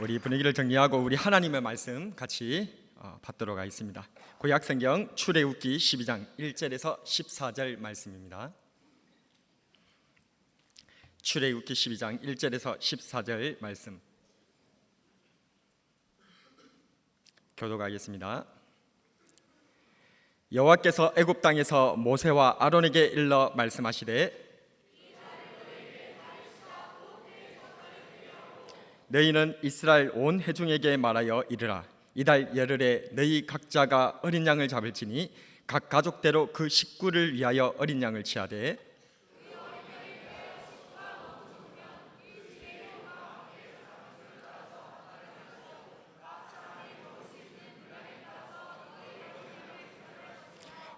우리 분위기를 정리하고 우리 하나님의 말씀 같이 어, 받도록 하겠습니다. 구약성경 출애굽기 12장 1절에서 14절 말씀입니다. 출애굽기 12장 1절에서 14절 말씀 교독하겠습니다. 여호와께서 애굽 땅에서 모세와 아론에게 일러 말씀하시되 너희는 이스라엘 온 회중에게 말하여 이르라. 이달 열흘에 너희 각자가 어린 양을 잡을지니 각 가족대로 그 식구를 위하여 어린 양을 취하되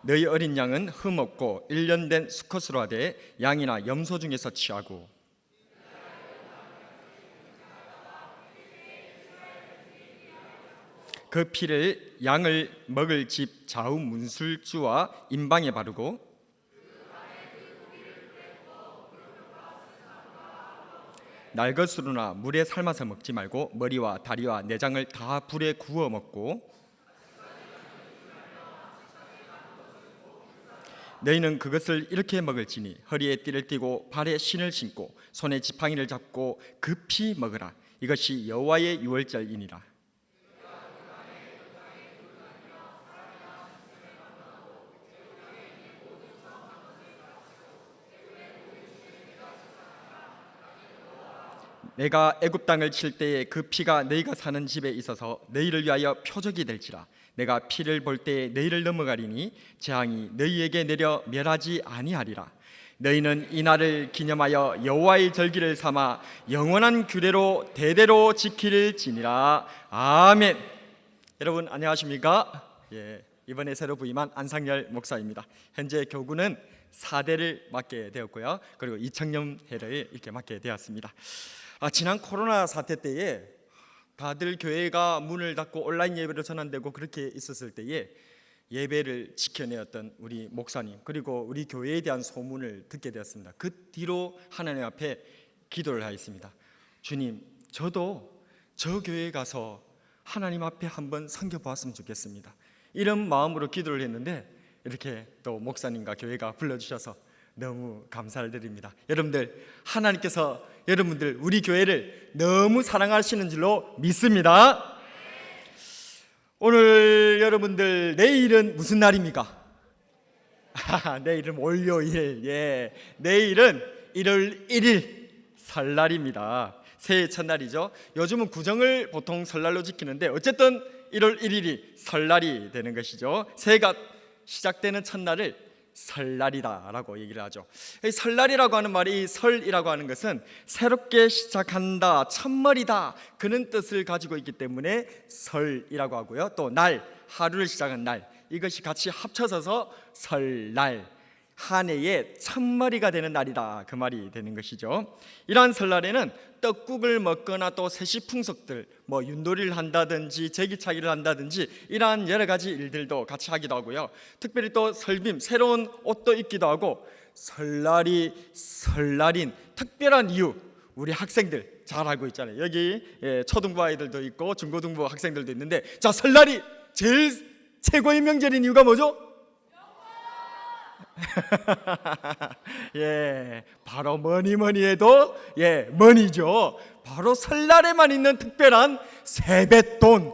너희 어린 양은 흠 없고 일년 된 수컷으로 하되 양이나 염소 중에서 취하고 그 피를 양을 먹을 집 좌우 문술주와 임방에 바르고 날것으로나 물에 삶아서 먹지 말고 머리와 다리와 내장을 다 불에 구워 먹고 너희는 그것을 이렇게 먹을지니 허리에 띠를 띠고 발에 신을 신고 손에 지팡이를 잡고 급히 먹으라. 이것이 여호와의 유월절이니라 내가 애굽 땅을 칠 때에 그 피가 너희가 사는 집에 있어서 너희를 위하여 표적이 될지라. 내가 피를 볼 때에 너희를 넘어가리니 재앙이 너희에게 내려 멸하지 아니하리라. 너희는 이 날을 기념하여 여호와의 절기를 삼아 영원한 규례로 대대로 지킬지니라. 아멘. 여러분 안녕하십니까? 예 이번에 새로 부임한 안상열 목사입니다 현재 교구는 4대를 맡게 되었고요 그리고 2청년 회를 이렇게 맡게 되었습니다 아, 지난 코로나 사태 때에 다들 교회가 문을 닫고 온라인 예배로 전환되고 그렇게 있었을 때에 예배를 지켜내었던 우리 목사님 그리고 우리 교회에 대한 소문을 듣게 되었습니다. 그 뒤로 하나님 앞에 기도를 하였습니다. 주님, 저도 저 교회에 가서 하나님 앞에 한번 섬겨 보았으면 좋겠습니다. 이런 마음으로 기도를 했는데 이렇게 또 목사님과 교회가 불러주셔서 너무 감사를 드립니다. 여러분들 하나님께서 여러분들 우리 교회를 너무 사랑하시는 줄로 믿습니다. 오늘 여러분들 내일은 무슨 날입니까? 아, 내일은 월요일. 예. 내일은 1월 1일 설날입니다. 새해 첫날이죠. 요즘은 구정을 보통 설날로 지키는데 어쨌든 1월 1일이 설날이 되는 것이죠. 새해가 시작되는 첫날을 설날이다라고 얘기를 하죠. 이 설날이라고 하는 말이 설이라고 하는 것은 새롭게 시작한다, 첫머리다 그런 뜻을 가지고 있기 때문에 설이라고 하고요. 또 날, 하루를 시작한 날 이것이 같이 합쳐져서 설날 한 해의 첫머리가 되는 날이다 그 말이 되는 것이죠. 이러한 설날에는 떡국을 먹거나 또 세시 풍속들 뭐 윷놀이를 한다든지 제기차기를 한다든지 이러한 여러 가지 일들도 같이 하기도 하고요. 특별히 또 설빔 새로운 옷도 입기도 하고 설날이 설날인 특별한 이유 우리 학생들 잘 알고 있잖아요. 여기 예, 초등부 아이들도 있고 중고등부 학생들도 있는데 자 설날이 제일 최고의 명절인 이유가 뭐죠? 예, 바로 뭐니 뭐니 해도 예, 뭐니죠. 바로 설날에만 있는 특별한 세뱃돈.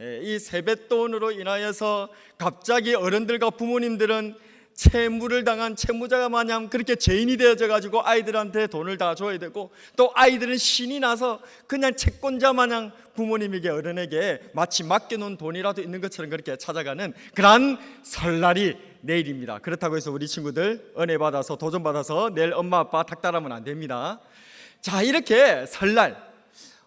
예, 이 세뱃돈으로 인하여서 갑자기 어른들과 부모님들은 채무를 당한 채무자가 마냥 그렇게 죄인이 되어져 가지고 아이들한테 돈을 다 줘야 되고 또 아이들은 신이 나서 그냥 채권자 마냥 부모님에게 어른에게 마치 맡겨놓은 돈이라도 있는 것처럼 그렇게 찾아가는 그러한 설날이 내일입니다. 그렇다고 해서 우리 친구들 은혜 받아서 도전 받아서 내일 엄마 아빠 닥달하면 안 됩니다. 자 이렇게 설날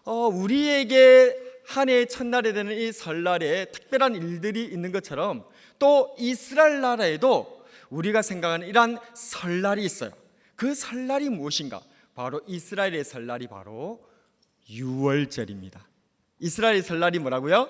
어, 우리에게 한 해의 첫날에 되는 이 설날에 특별한 일들이 있는 것처럼 또 이스라엘 나라에도 우리가 생각하는 이러한 설날이 있어요. 그 설날이 무엇인가? 바로 이스라엘의 설날이 바로 유월절입니다. 이스라엘의 설날이 뭐라고요?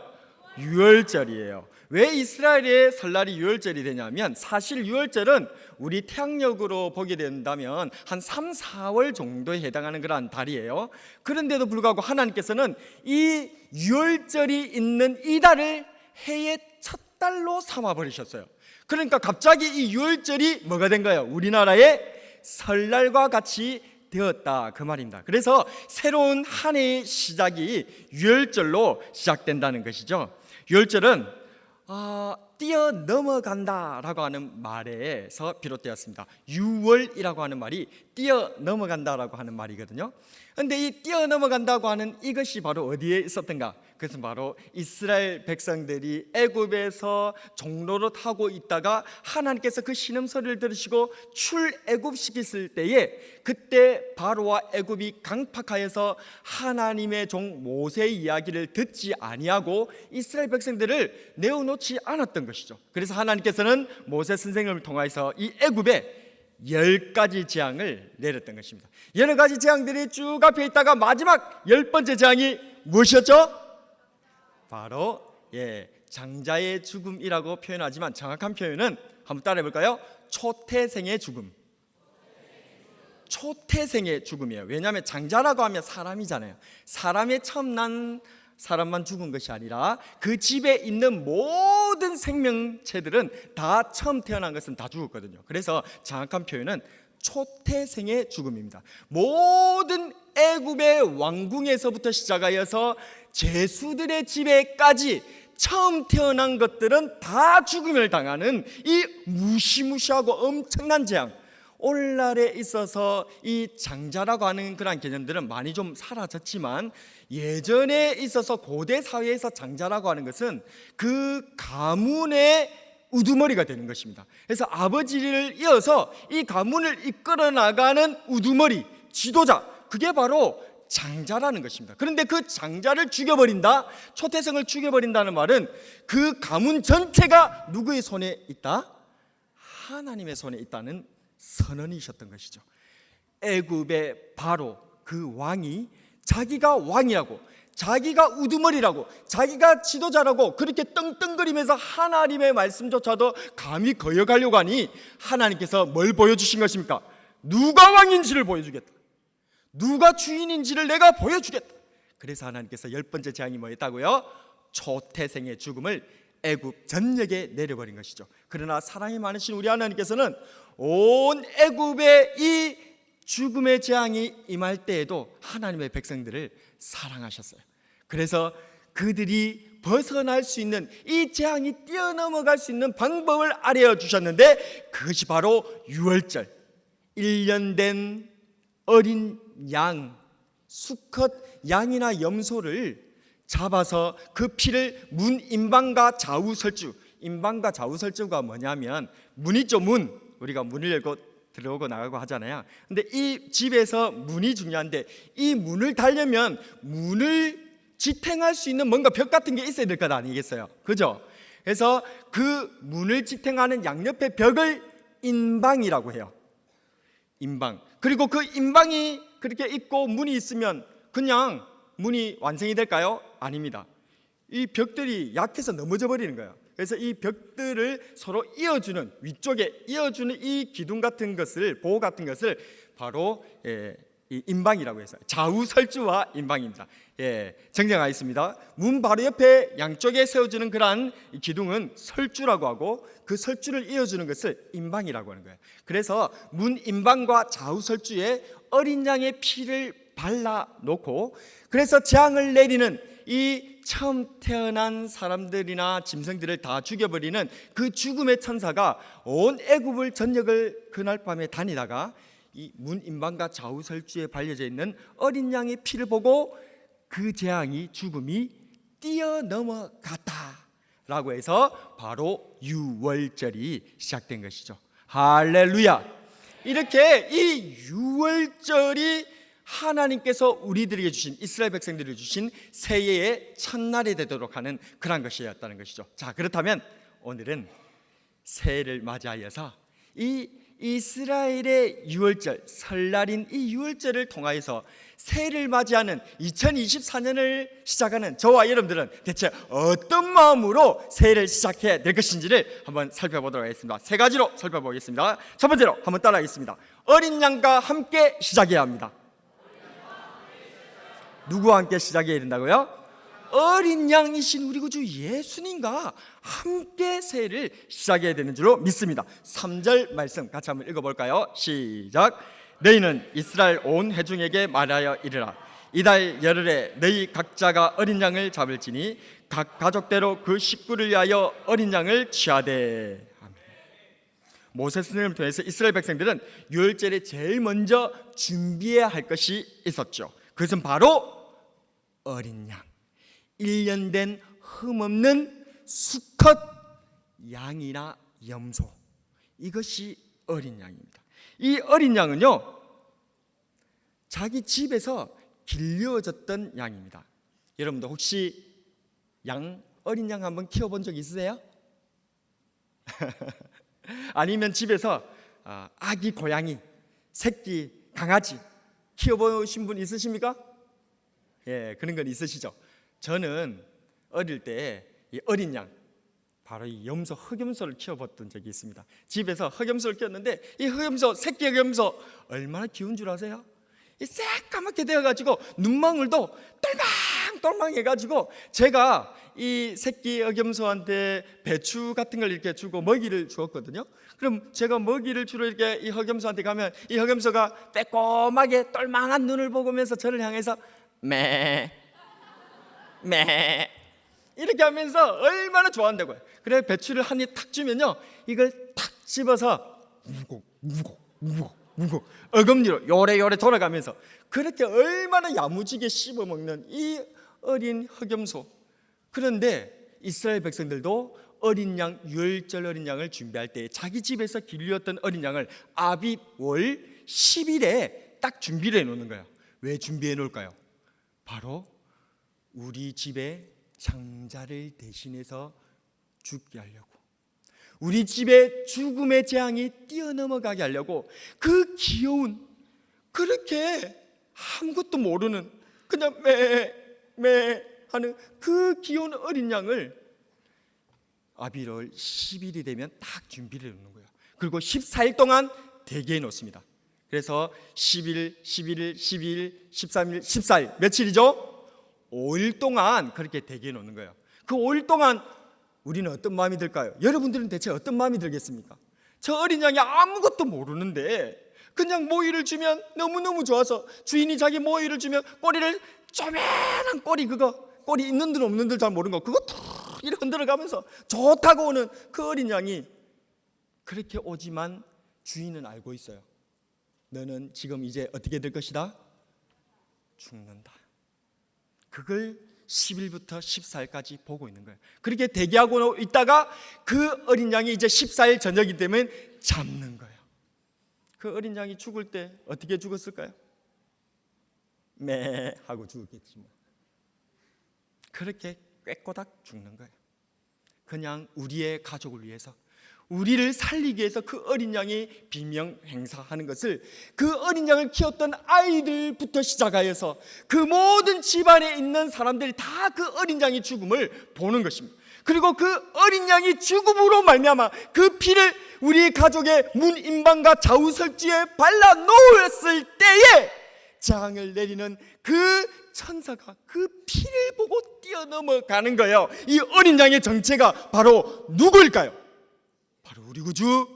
유월절이에요. 왜 이스라엘의 설날이 유월절이 되냐면 사실 유월절은 우리 태양력으로 보게 된다면 한 3, 4월 정도에 해당하는 그러한 달이에요. 그런데도 불구하고 하나님께서는 이 유월절이 있는 이 달을 해의 첫 달로 삼아 버리셨어요. 그러니까 갑자기 이 유월절이 뭐가 된 거예요? 우리나라의 설날과 같이 되었다 그 말입니다. 그래서 새로운 한 해의 시작이 유월절로 시작된다는 것이죠. 유월절은 아, 뛰어 넘어간다라고 하는 말에서 비롯되었습니다. 유월이라고 하는 말이 뛰어 넘어간다라고 하는 말이거든요. 근데 이 뛰어 넘어간다고 하는 이것이 바로 어디에 있었던가? 그것은 바로 이스라엘 백성들이 애굽에서 종로로 타고 있다가 하나님께서 그 신음 소리를 들으시고 출애굽 시켰을 때에 그때 바로와 애굽이 강팍하여서 하나님의 종 모세의 이야기를 듣지 아니하고 이스라엘 백성들을 내어놓지 않았던 것이죠. 그래서 하나님께서는 모세 선생님을 통하여서 이 애굽에 열 가지 재앙을 내렸던 것입니다. 여러 가지 재앙들이 쭉 앞에 있다가 마지막 열 번째 재앙이 무엇이었죠? 바로 예 장자의 죽음이라고 표현하지만 정확한 표현은 한번 따라해 볼까요? 초태생의 죽음. 초태생의 죽음이에요. 왜냐하면 장자라고 하면 사람이잖아요. 사람의 처음 난 사람만 죽은 것이 아니라 그 집에 있는 모든 생명체들은 다 처음 태어난 것은 다 죽었거든요. 그래서 정확한 표현은 초태생의 죽음입니다. 모든 애굽의 왕궁에서부터 시작하여서 제수들의 집에까지 처음 태어난 것들은 다 죽음을 당하는 이 무시무시하고 엄청난 재앙. 오늘날에 있어서 이 장자라고 하는 그런 개념들은 많이 좀 사라졌지만 예전에 있어서 고대 사회에서 장자라고 하는 것은 그 가문의 우두머리가 되는 것입니다. 그래서 아버지를 이어서 이 가문을 이끌어 나가는 우두머리, 지도자, 그게 바로 장자라는 것입니다. 그런데 그 장자를 죽여버린다, 초태성을 죽여버린다는 말은 그 가문 전체가 누구의 손에 있다? 하나님의 손에 있다는 선언이셨던 것이죠. 애굽의 바로 그 왕이 자기가 왕이라고 자기가 우두머리라고 자기가 지도자라고 그렇게 떵떵거리면서 하나님의 말씀조차도 감히 거역하려고 하니 하나님께서 뭘 보여주신 것입니까? 누가 왕인지를 보여주겠다. 누가 주인인지를 내가 보여주겠다. 그래서 하나님께서 열 번째 재앙이 뭐였다고요? 초태생의 죽음을 애굽 전역에 내려버린 것이죠. 그러나 사랑이 많으신 우리 하나님께서는 온 애굽의 이 죽음의 재앙이 임할 때에도 하나님의 백성들을 사랑하셨어요. 그래서 그들이 벗어날 수 있는 이 재앙이 뛰어넘어갈 수 있는 방법을 알려 주셨는데 그것이 바로 유월절. 1년 된 어린 양 수컷 양이나 염소를 잡아서 그 피를 문 임방과 좌우 설주. 임방과 좌우 설주가 뭐냐면 문 있죠 문. 우리가 문을 열고 들어오고 나가고 하잖아요. 근데 이 집에서 문이 중요한데 이 문을 달려면 문을 지탱할 수 있는 뭔가 벽 같은 게 있어야 될 것 아니겠어요? 그죠? 그래서 그 문을 지탱하는 양옆의 벽을 인방이라고 해요. 인방. 그리고 그 인방이 그렇게 있고 문이 있으면 그냥 문이 완성이 될까요? 아닙니다. 이 벽들이 약해서 넘어져 버리는 거예요. 그래서 이 벽들을 서로 이어주는 위쪽에 이어주는 이 기둥 같은 것을 보호 같은 것을 바로 예, 이 인방이라고 해서 좌우 설주와 인방입니다. 예, 정정하겠습니다. 문 바로 옆에 양쪽에 세워주는 그러한 이 기둥은 설주라고 하고 그 설주를 이어주는 것을 인방이라고 하는 거예요. 그래서 문 인방과 좌우 설주에 어린 양의 피를 발라 놓고 그래서 재앙을 내리는 이 처음 태어난 사람들이나 짐승들을 다 죽여버리는 그 죽음의 천사가 온 애굽을 전역을 그날 밤에 다니다가 이 문인방과 좌우 설주에 발려져 있는 어린 양의 피를 보고 그 재앙이 죽음이 뛰어넘어갔다라고 해서 바로 유월절이 시작된 것이죠. 할렐루야. 이렇게 이 유월절이 하나님께서 우리들에게 주신 이스라엘 백성들에게 주신 새해의 첫날이 되도록 하는 그런 것이었다는 것이죠. 자, 그렇다면 오늘은 새해를 맞이하여서 이 이스라엘의 유월절 설날인 이 유월절을 통하여서 새해를 맞이하는 2024년을 시작하는 저와 여러분들은 대체 어떤 마음으로 새해를 시작해야 될 것인지를 한번 살펴보도록 하겠습니다. 세 가지로 살펴보겠습니다. 첫 번째로 한번 따라하겠습니다. 어린 양과 함께 시작해야 합니다. 누구와 함께 시작해야 된다고요? 어린 양이신 우리 구주 예수님과 함께 새해를 시작해야 되는 줄로 믿습니다. 3절 말씀 같이 한번 읽어볼까요? 시작. 너희는 이스라엘 온 회중에게 말하여 이르라. 이달 열흘에 너희 각자가 어린 양을 잡을지니 각 가족대로 그 식구를 위하여 어린 양을 취하되. 아멘. 모세 스님을 통해서 이스라엘 백성들은 유월절에 제일 먼저 준비해야 할 것이 있었죠. 그것은 바로 어린 양. 1년 된 흠없는 수컷 양이나 염소. 이것이 어린 양입니다. 이 어린 양은요. 자기 집에서 길려졌던 양입니다. 여러분도 혹시 양 어린 양 한번 키워본 적 있으세요? 아니면 집에서 아, 아기 고양이, 새끼 강아지 키워보신 분 있으십니까? 예, 그런 건 있으시죠. 저는 어릴 때이 어린 양 바로 이 염소 흑염소를 키워봤던 적이 있습니다. 집에서 흑염소를 키웠는데 이 흑염소 새끼 흑염소 얼마나 귀여운 줄 아세요? 이 새까맣게 되어가지고 눈망울도 똘망똘망해가지고 제가 이 새끼 흑염소한테 배추 같은 걸 이렇게 주고 먹이를 주었거든요. 그럼 제가 먹이를 주러 이렇게 이 흑염소한테 가면 이 흑염소가 빼꼼하게 똘망한 눈을 보면서 저를 향해서 매, 매 이렇게 하면서 얼마나 좋아한다고요. 그래 배추를 한 입 탁 주면요, 이걸 탁 집어서 우고 우고 우고 우고 어금니로 요래 요래 돌아가면서 그렇게 얼마나 야무지게 씹어 먹는 이 어린 흑염소. 그런데 이스라엘 백성들도 어린 양 유월절 어린 양을 준비할 때 자기 집에서 길렸던 어린 양을 아비 월 10일에 딱 준비를 해 놓는 거예요. 왜 준비해 놓을까요? 바로 우리 집에 장자를 대신해서 죽게 하려고 우리 집에 죽음의 재앙이 뛰어넘어가게 하려고 그 귀여운 그렇게 아무것도 모르는 그냥 매매 하는 그 귀여운 어린 양을 아비를 10일이 되면 딱 준비를 해 놓는 거예요. 그리고 14일 동안 대기해 놓습니다. 그래서 10일, 11일, 12일, 13일, 14일 며칠이죠? 5일 동안 그렇게 대기해 놓는 거예요. 그 5일 동안 우리는 어떤 마음이 들까요? 여러분들은 대체 어떤 마음이 들겠습니까? 저 어린 양이 아무것도 모르는데 그냥 모이를 주면 너무너무 좋아서 주인이 자기 모이를 주면 꼬리를 쪼매난 꼬리 그거 꼬리 있는 들 없는 들 잘 모르는 거 그거 툭 이렇게 흔들어 가면서 좋다고 오는 그 어린 양이 그렇게 오지만 주인은 알고 있어요. 너는 지금 이제 어떻게 될 것이다? 죽는다. 그걸 10일부터 14일까지 보고 있는 거예요. 그렇게 대기하고 있다가 그 어린 양이 이제 14일 저녁이 되면 잡는 거예요. 그 어린 양이 죽을 때 어떻게 죽었을까요? 매 하고 죽었겠지 뭐. 그렇게 꾀꼬닥 죽는 거예요. 그냥 우리의 가족을 위해서 우리를 살리기 위해서 그 어린 양이 비명 행사하는 것을 그 어린 양을 키웠던 아이들부터 시작하여서 그 모든 집안에 있는 사람들이 다 그 어린 양의 죽음을 보는 것입니다. 그리고 그 어린 양이 죽음으로 말미암아 그 피를 우리 가족의 문 인방과 좌우설지에 발라 놓았을 때에 재앙을 내리는 그 천사가 그 피를 보고 뛰어넘어가는 거예요. 이 어린 양의 정체가 바로 누구일까요? 바로 우리 구주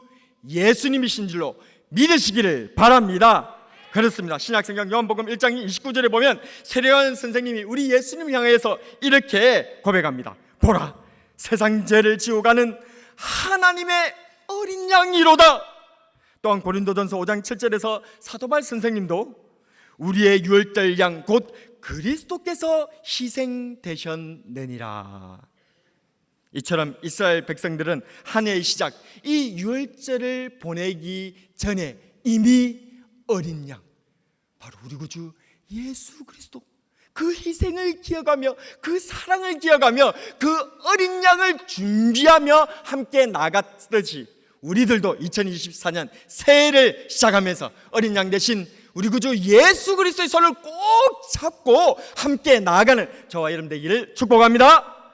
예수님이신 줄로 믿으시기를 바랍니다. 그렇습니다. 신약성경 요한복음 1장 29절에 보면 세례요한 선생님이 우리 예수님 향해서 이렇게 고백합니다. 보라, 세상 죄를 지워가는 하나님의 어린 양이로다. 또한 고린도전서 5장 7절에서 사도발 선생님도 우리의 유월절 양 곧 그리스도께서 희생되셨느니라. 이처럼 이스라엘 백성들은 한 해의 시작 이 유월절을 보내기 전에 이미 어린 양 바로 우리 구주 예수 그리스도 그 희생을 기억하며 그 사랑을 기억하며 그 어린 양을 준비하며 함께 나갔듯이 우리들도 2024년 새해를 시작하면서 어린 양 대신 우리 구주 예수 그리스도의 손을 꼭 잡고 함께 나아가는 저와 여러분 되기를 축복합니다.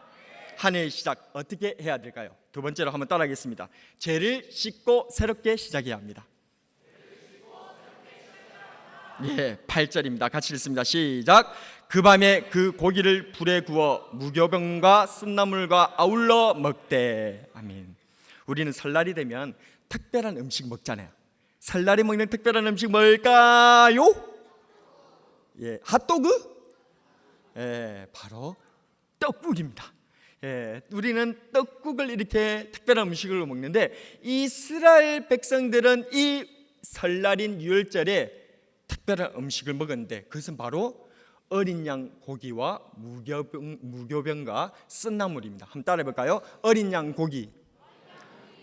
한 해의 시작 어떻게 해야 될까요? 두 번째로 한번 따라하겠습니다. 죄를 씻고 새롭게 시작해야 합니다. 예, 8절입니다. 같이 읽습니다. 시작. 그 밤에 그 고기를 불에 구워 무교병과 쓴나물과 아울러 먹되. 아멘. 우리는 설날이 되면 특별한 음식 먹잖아요. 설날에 먹는 특별한 음식 뭘까요? 예, 핫도그? 예, 바로 떡국입니다. 예, 우리는 떡국을 이렇게 특별한 음식으로 먹는데 이스라엘 백성들은 이 설날인 유월절에 특별한 음식을 먹었는데 그것은 바로 어린 양 고기와 무교병, 무교병과 쓴나물입니다. 한번 따라해 볼까요? 어린 양 고기,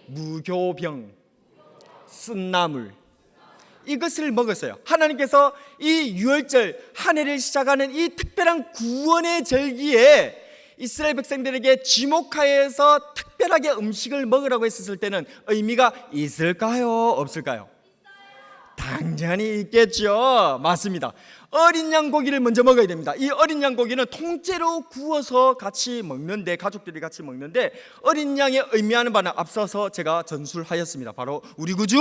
무교병, 쓴나물. 이것을 먹었어요. 하나님께서 이 유월절 한 해를 시작하는 이 특별한 구원의 절기에 이스라엘 백성들에게 지목하여서 특별하게 음식을 먹으라고 했었을 때는 의미가 있을까요? 없을까요? 당연히 있겠죠. 맞습니다. 어린 양 고기를 먼저 먹어야 됩니다. 이 어린 양 고기는 통째로 구워서 같이 먹는데 가족들이 같이 먹는데 어린 양의 의미하는 바는 앞서서 제가 전술하였습니다. 바로 우리 구주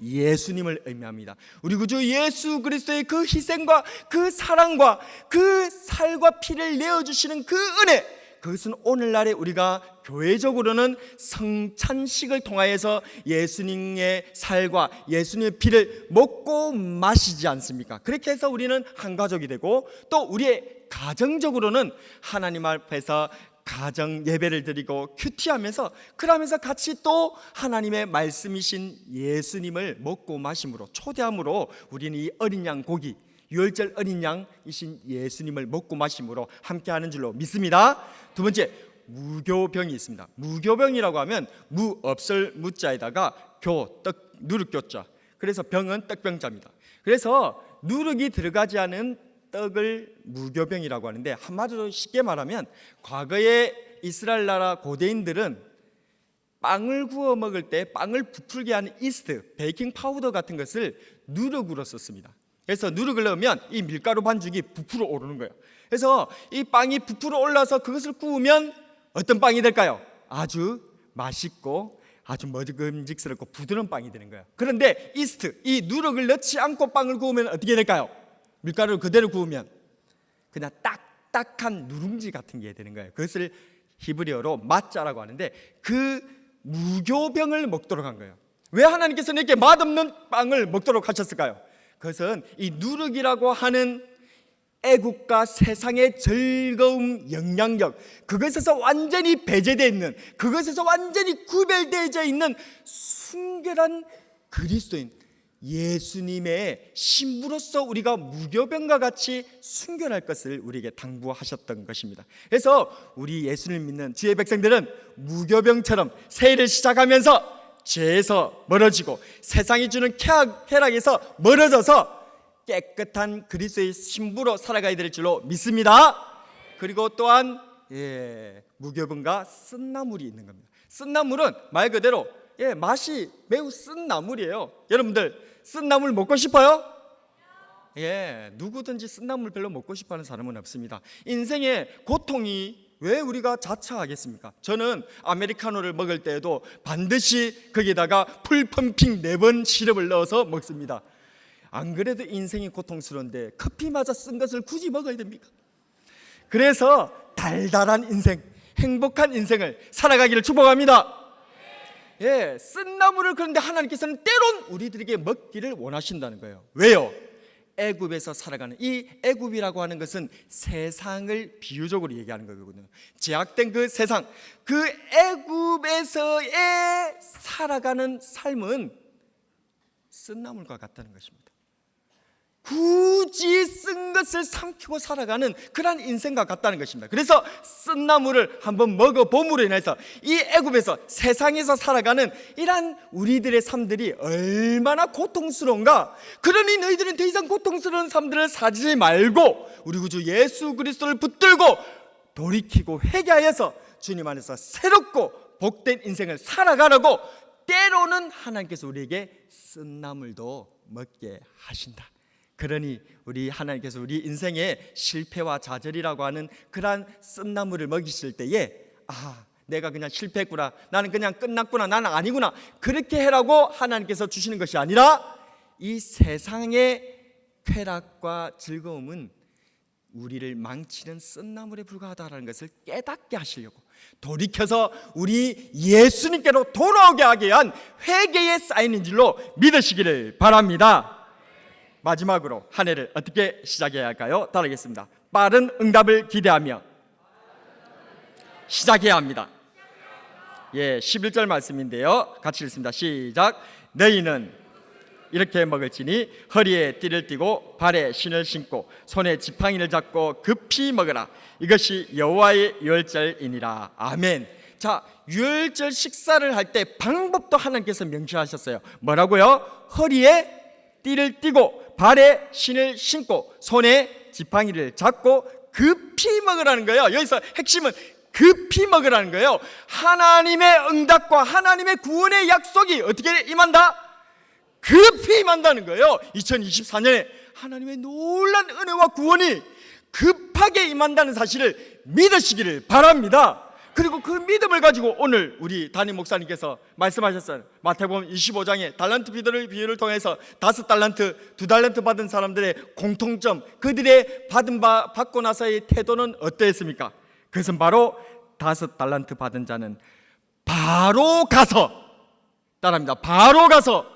예수님을 의미합니다. 우리 구주 예수 그리스도의 그 희생과 그 사랑과 그 살과 피를 내어 주시는 그 은혜 그것은 오늘날에 우리가 교회적으로는 성찬식을 통하여서 예수님의 살과 예수님의 피를 먹고 마시지 않습니까? 그렇게 해서 우리는 한 가족이 되고 또 우리의 가정적으로는 하나님 앞에서 가정 예배를 드리고 큐티하면서 그러면서 같이 또 하나님의 말씀이신 예수님을 먹고 마심으로 초대함으로 우리는 이 어린 양 고기 유월절 어린 양이신 예수님을 먹고 마심으로 함께하는 줄로 믿습니다. 두 번째 무교병이 있습니다. 무교병이라고 하면 무 없을 무자에다가 교 떡 누룩교자. 그래서 병은 떡병자입니다. 그래서 누룩이 들어가지 않은 떡을 무교병이라고 하는데 한마디로 쉽게 말하면 과거에 이스라엘 나라 고대인들은 빵을 구워 먹을 때 빵을 부풀게 하는 이스트, 베이킹 파우더 같은 것을 누룩으로 썼습니다. 그래서 누룩을 넣으면 이 밀가루 반죽이 부풀어 오르는 거예요. 그래서 이 빵이 부풀어 올라서 그것을 구우면 어떤 빵이 될까요? 아주 맛있고 아주 먹음직스럽고 부드러운 빵이 되는 거예요. 그런데 이스트, 이 누룩을 넣지 않고 빵을 구우면 어떻게 될까요? 밀가루를 그대로 구우면 그냥 딱딱한 누룽지 같은 게 되는 거예요. 그것을 히브리어로 마짜라고 하는데 그 무교병을 먹도록 한 거예요. 왜 하나님께서는 이렇게 맛없는 빵을 먹도록 하셨을까요? 그것은 이 누룩이라고 하는 애국과 세상의 즐거움 영향력 그것에서 완전히 배제되어 있는 그것에서 완전히 구별되어져 있는 순결한 그리스도인 예수님의 신부로서 우리가 무교병과 같이 순결할 것을 우리에게 당부하셨던 것입니다. 그래서 우리 예수를 믿는 주의 백성들은 무교병처럼 새해를 시작하면서 죄에서 멀어지고 세상이 주는 쾌락, 쾌락에서 멀어져서 깨끗한 그리스도의 신부로 살아가야 될 줄로 믿습니다. 그리고 또한 예, 무교병과 쓴나물이 있는 겁니다. 쓴나물은 말 그대로 예, 맛이 매우 쓴 나물이에요. 여러분들 쓴 나물 먹고 싶어요? 예, 누구든지 쓴 나물 별로 먹고 싶어하는 사람은 없습니다. 인생의 고통이 왜 우리가 자처하겠습니까? 저는 아메리카노를 먹을 때에도 반드시 거기다가 풀 펌핑 네 번 시럽을 넣어서 먹습니다. 안 그래도 인생이 고통스러운데 커피마저 쓴 것을 굳이 먹어야 됩니까? 그래서 달달한 인생, 행복한 인생을 살아가기를 축복합니다. 예, 쓴 나물을 그런데 하나님께서는 때론 우리들에게 먹기를 원하신다는 거예요. 왜요? 애굽에서 살아가는 이 애굽이라고 하는 것은 세상을 비유적으로 얘기하는 거거든요. 제약된 그 세상, 그 애굽에서의 살아가는 삶은 쓴나물과 같다는 것입니다. 굳이 쓴 것을 삼키고 살아가는 그러한 인생과 같다는 것입니다. 그래서 쓴 나물을 한번 먹어봄으로 인해서 이 애굽에서 세상에서 살아가는 이러한 우리들의 삶들이 얼마나 고통스러운가. 그러니 너희들은 더 이상 고통스러운 삶들을 사지 말고 우리 구주 예수 그리스도를 붙들고 돌이키고 회개하여서 주님 안에서 새롭고 복된 인생을 살아가라고 때로는 하나님께서 우리에게 쓴 나물도 먹게 하신다. 그러니 우리 하나님께서 우리 인생의 실패와 좌절이라고 하는 그러한 쓴나물을 먹이실 때에 아 내가 그냥 실패했구나. 나는 그냥 끝났구나. 나는 아니구나. 그렇게 해라고 하나님께서 주시는 것이 아니라 이 세상의 쾌락과 즐거움은 우리를 망치는 쓴나물에 불과하다라는 것을 깨닫게 하시려고 돌이켜서 우리 예수님께로 돌아오게 하게 위한 회개의 쌓이는 줄로 믿으시기를 바랍니다. 마지막으로 한 해를 어떻게 시작해야 할까요? 따르겠습니다. 빠른 응답을 기대하며 시작해야 합니다. 예, 11절 말씀인데요. 같이 읽습니다. 시작. 너희는 이렇게 먹을지니 허리에 띠를 띠고 발에 신을 신고 손에 지팡이를 잡고 급히 먹으라. 이것이 여호와의 유월절이니라. 아멘. 자, 유월절 식사를 할 때 방법도 하나님께서 명시하셨어요. 뭐라고요? 허리에 띠를 띠고 발에 신을 신고 손에 지팡이를 잡고 급히 먹으라는 거예요. 여기서 핵심은 급히 먹으라는 거예요. 하나님의 응답과 하나님의 구원의 약속이 어떻게 임한다? 급히 임한다는 거예요. 2024년에 하나님의 놀란 은혜와 구원이 급하게 임한다는 사실을 믿으시기를 바랍니다. 그리고 그 믿음을 가지고 오늘 우리 담임 목사님께서 말씀하셨어요. 마태복음 25장에 달란트 비들을 비유를 통해서 다섯 달란트, 두 달란트 받은 사람들의 공통점, 그들의 받은 바 받고 나서의 태도는 어떠했습니까? 그것은 바로 다섯 달란트 받은 자는 바로 가서 따라합니다. 바로 가서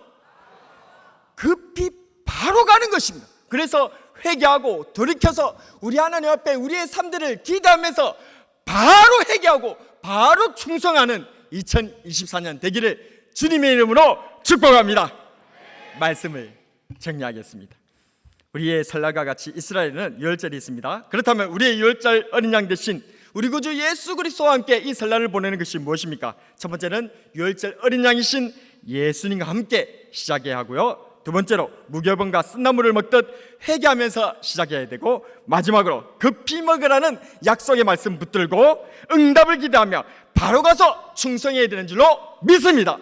급히 바로 가는 것입니다. 그래서 회개하고 돌이켜서 우리 하나님 앞에 우리의 삶들을 기도하면서 바로 회개하고 바로 충성하는 2024년 되기를 주님의 이름으로 축복합니다. 말씀을 정리하겠습니다. 우리의 설날과 같이 이스라엘은 유월절이 있습니다. 그렇다면 우리의 유월절 어린 양 대신 우리 구주 예수 그리스도와 함께 이 설날을 보내는 것이 무엇입니까? 첫 번째는 유월절 어린 양이신 예수님과 함께 시작해야 하고요. 두 번째로 무교병과 쓴나물을 먹듯 회개하면서 시작해야 되고 마지막으로 급히 먹으라는 약속의 말씀 붙들고 응답을 기대하며 바로 가서 충성해야 되는 줄로 믿습니다.